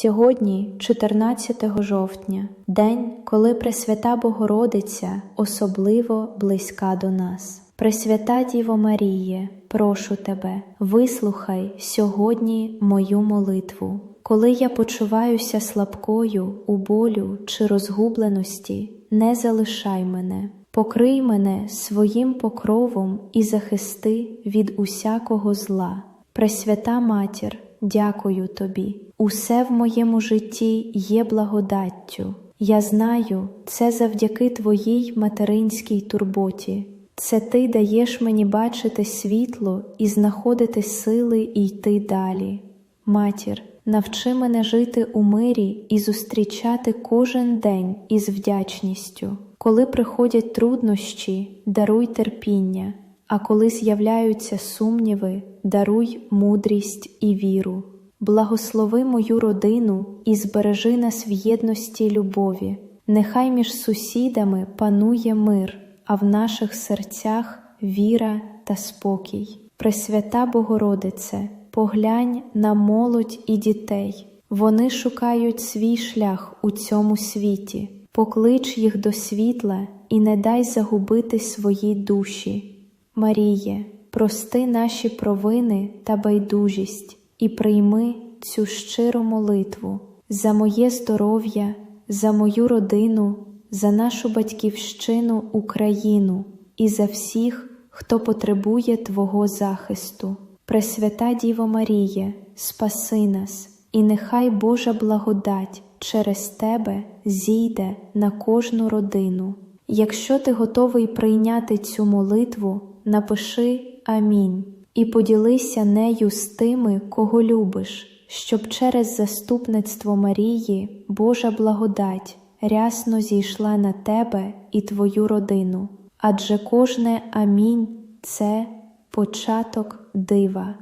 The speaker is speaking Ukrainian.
Сьогодні, 14 жовтня, день, коли Пресвята Богородиця особливо близька до нас. Пресвята Діво Маріє, прошу тебе, вислухай сьогодні мою молитву. Коли я почуваюся слабкою у болю чи розгубленості, не залишай мене, покрий мене своїм покровом і захисти від усякого зла. Пресвята Матір, дякую тобі. Усе в моєму житті є благодаттю. Я знаю, це завдяки твоїй материнській турботі. Це ти даєш мені бачити світло і знаходити сили і йти далі. Матір, навчи мене жити у мирі і зустрічати кожен день із вдячністю. Коли приходять труднощі, даруй терпіння, а коли з'являються сумніви, даруй мудрість і віру. Благослови мою родину і збережи нас в єдності любові. Нехай між сусідами панує мир, а в наших серцях віра та спокій. Пресвята Богородице, поглянь на молодь і дітей. Вони шукають свій шлях у цьому світі. Поклич їх до світла і не дай загубити свої душі. Маріє, прости наші провини та байдужість і прийми цю щиру молитву за моє здоров'я, за мою родину, за нашу батьківщину Україну і за всіх, хто потребує Твого захисту. Пресвята Діво Маріє, спаси нас, і нехай Божа благодать через Тебе зійде на кожну родину. Якщо ти готовий прийняти цю молитву, напиши Амінь і поділися нею з тими, кого любиш, щоб через заступництво Марії Божа благодать рясно зійшла на тебе і твою родину. Адже кожне Амінь це початок дива.